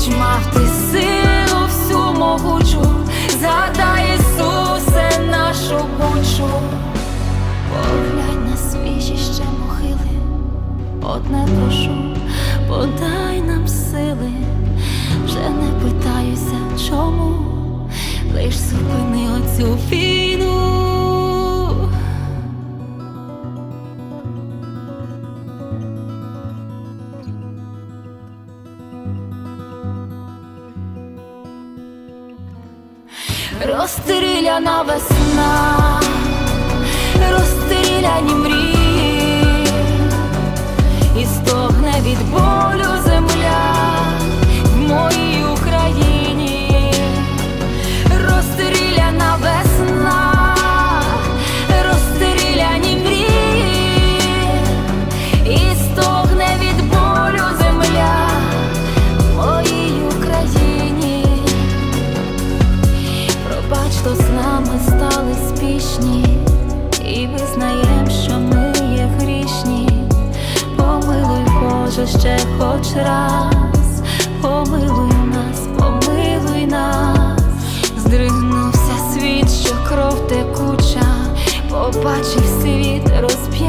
Хоч мав ти силу всю могучу, згадай Ісусе нашу бучу. Поглянь на свіжі ще могили, одне прошу, подай нам сили, вже не питаюся, чому, лиш зупини оцю війну. Розстріляна весна, розстріляні мрії, ще хоч раз, помилуй нас, помилуй нас, здригнувся світ, що кров текуча, побачив світ розп'ята